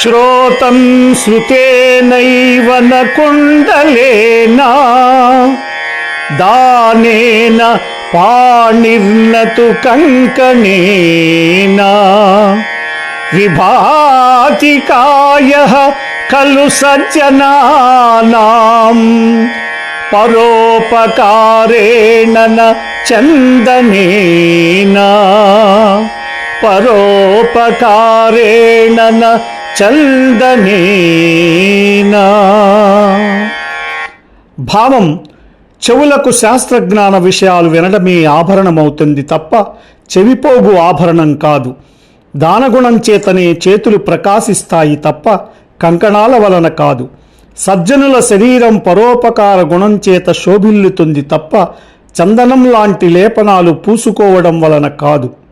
श्रोतं श्रुतेनैव न कुण्डलेन दानेन पाणिर्न तु कङ्कणेन विभातिकायः खलु सज्जनानाम् परोपकारेण न चन्दनेन परोपकारेण न చందనేనా. భావం చెవులకు శాస్త్రజ్ఞాన విషయాలు వినడమే ఆభరణమవుతుంది తప్ప చెవిపోగు ఆభరణం కాదు. దానగుణం చేతనే చేతులు ప్రకాశిస్తాయి తప్ప కంకణాల వలన కాదు. సజ్జనుల శరీరం పరోపకార గుణం చేత శోభిల్లుతుంది తప్ప చందనం లాంటి లేపనాలు పూసుకోవడం వలన కాదు.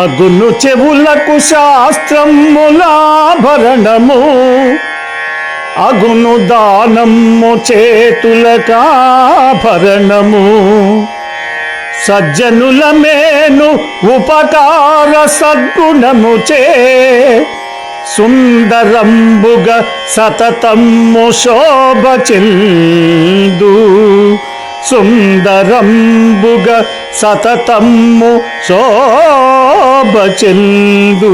అగును చెవులకు శాస్త్రములాభరణము అగును దానము చేతులకాభరణము సజ్జనుల మేను ఉపకార సద్గుణము చే సుందరంబుగ సతతము శోభ చెల్దు. సుందరంబుగ సతతము శోభ చెల్దు